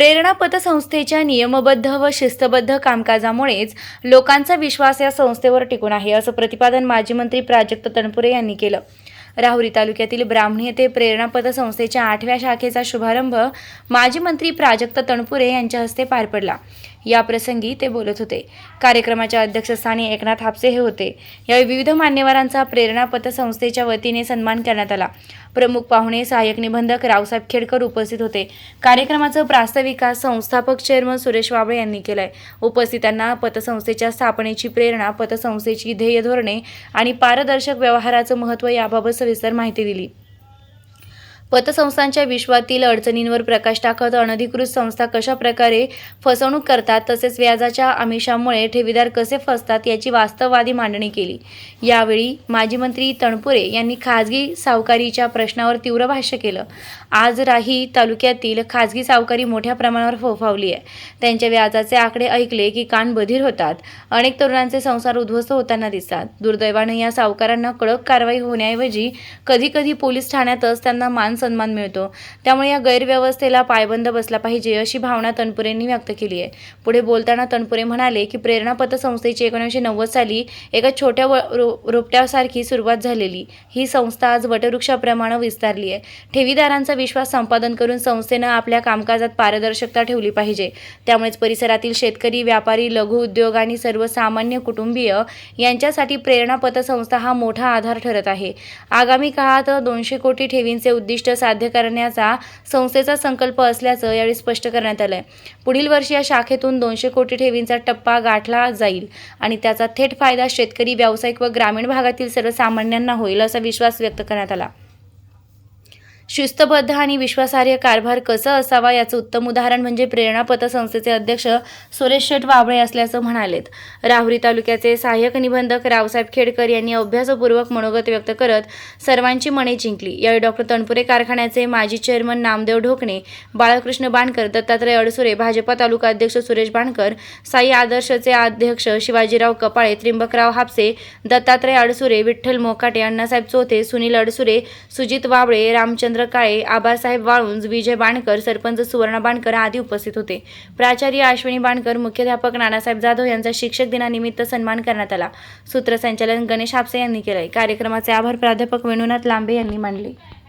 प्रेरणा पतसंस्थेच्या नियमबद्ध व शिस्तबद्ध कामकाजामुळेच लोकांचा विश्वास या संस्थेवर टिकून आहे असं प्रतिपादन माजी मंत्री प्राजक्त तणपुरे यांनी केलं. राहुरी तालुक्यातील ब्राह्मणी येथे प्रेरणा पतसंस्थेच्या आठव्या शाखेचा शुभारंभ माजी मंत्री प्राजक्त तणपुरे यांच्या हस्ते पार पडला. या प्रसंगी ते बोलत होते. कार्यक्रमाच्या अध्यक्षस्थानी एकनाथ हापसे हे होते. यावेळी विविध मान्यवरांचा प्रेरणा पतसंस्थेच्या वतीने सन्मान करण्यात आला. प्रमुख पाहुणे सहाय्यक निबंधक रावसाहेब खेडकर उपस्थित होते. कार्यक्रमाचं प्रास्ताविकास संस्थापक चेअरमन सुरेश वाबळे यांनी केलंय. उपस्थितांना पतसंस्थेच्या स्थापनेची प्रेरणा पतसंस्थेची ध्येय धोरणे आणि पारदर्शक व्यवहाराचं महत्त्व याबाबत सविस्तर माहिती दिली. पतसंस्थांच्या विश्वातील अडचणींवर प्रकाश टाकत अनधिकृत संस्था कशा प्रकारे फसवणूक करतात तसेच व्याजाच्या आमिषामुळे ठेवीदार कसे फसतात याची वास्तववादी मांडणी केली. यावेळी माजी मंत्री तणपुरे यांनी खाजगी सावकारीच्या प्रश्नावर तीव्र भाष्य केलं. आज राही तालुक्यातील खाजगी सावकारी मोठ्या प्रमाणावर फोफावली आहे. त्यांच्या व्याजाचे आकडे ऐकले की कान बधीर होतात. अनेक तरुणांचे संसार उद्ध्वस्त होताना दिसतात. दुर्दैवाने या सावकारांना कडक कारवाई होण्याऐवजी कधीकधी पोलीस ठाण्यातच त्यांना मान सन्मान मिळतो. त्यामुळे या गैरव्यवस्थेला पायबंद बसला पाहिजे अशी भावना तनपुरेंनी व्यक्त केली आहे. पुढे बोलताना तनपुरे म्हणाले की प्रेरणा पतसंस्थेची एकोणीसशे नव्वद साली एका छोट्या रो- रोपट्यासारखी सुरुवात झालेली. ही संस्था आज वटवृक्षाप्रमाणे विस्तारली आहे. ठेवीदारांचा विश्वास संपादन करून संस्थेनं आपल्या कामकाजात पारदर्शकता ठेवली पाहिजे. त्यामुळेच परिसरातील शेतकरी व्यापारी लघु उद्योग आणि सर्वसामान्य कुटुंबीय यांच्यासाठी प्रेरणा पतसंस्था हा मोठा आधार ठरत आहे. आगामी काळात दोनशे कोटी ठेवींचे उद्दिष्ट साध्य करण्याचा संस्थेचा संकल्प असल्याचं यावेळी स्पष्ट करण्यात आलंय. पुढील वर्षी या शाखेतून दोनशे कोटी ठेवींचा टप्पा गाठला जाईल आणि त्याचा थेट फायदा शेतकरी व्यावसायिक व ग्रामीण भागातील सर्वसामान्यांना होईल असा विश्वास व्यक्त करण्यात आला. शिस्तबद्ध आणि विश्वासार्ह कारभार कसा असावा याचं उत्तम उदाहरण म्हणजे प्रेरणा पतसंस्थेचे अध्यक्ष सुरेश शेठ वाबळे असल्याचं म्हणालेत. राहुरी तालुक्याचे सहाय्यक निबंधक रावसाहेब खेडकर यांनी अभ्यासपूर्वक मनोगत व्यक्त करत सर्वांची मने जिंकली. यावेळी डॉक्टर तणपुरे कारखान्याचे माजी चेअरमन नामदेव ढोकणे बाळकृष्ण बाणकर दत्तात्रय अडसुरे भाजपा तालुका अध्यक्ष सुरेश बाणकर साई आदर्शचे अध्यक्ष शिवाजीराव कपाळे त्रिंबकराव हापसे दत्तात्रय अडसुरे विठ्ठल मोकाटे अण्णासाहेब चोथे सुनील अडसुरे सुजित वाबळे रामचंद्र काळे आबासाहेब वाळुंज विजय बाणकर सरपंच सुवर्णा बाणकर आदी उपस्थित होते. प्राचार्य अश्विनी बाणकर मुख्याध्यापक नानासाहेब जाधव यांचा शिक्षक दिनानिमित्त सन्मान करण्यात आला. सूत्रसंचालन गणेश हापसे यांनी केलंय. कार्यक्रमाचे आभार प्राध्यापक वेणुनाथ लांबे यांनी मानले.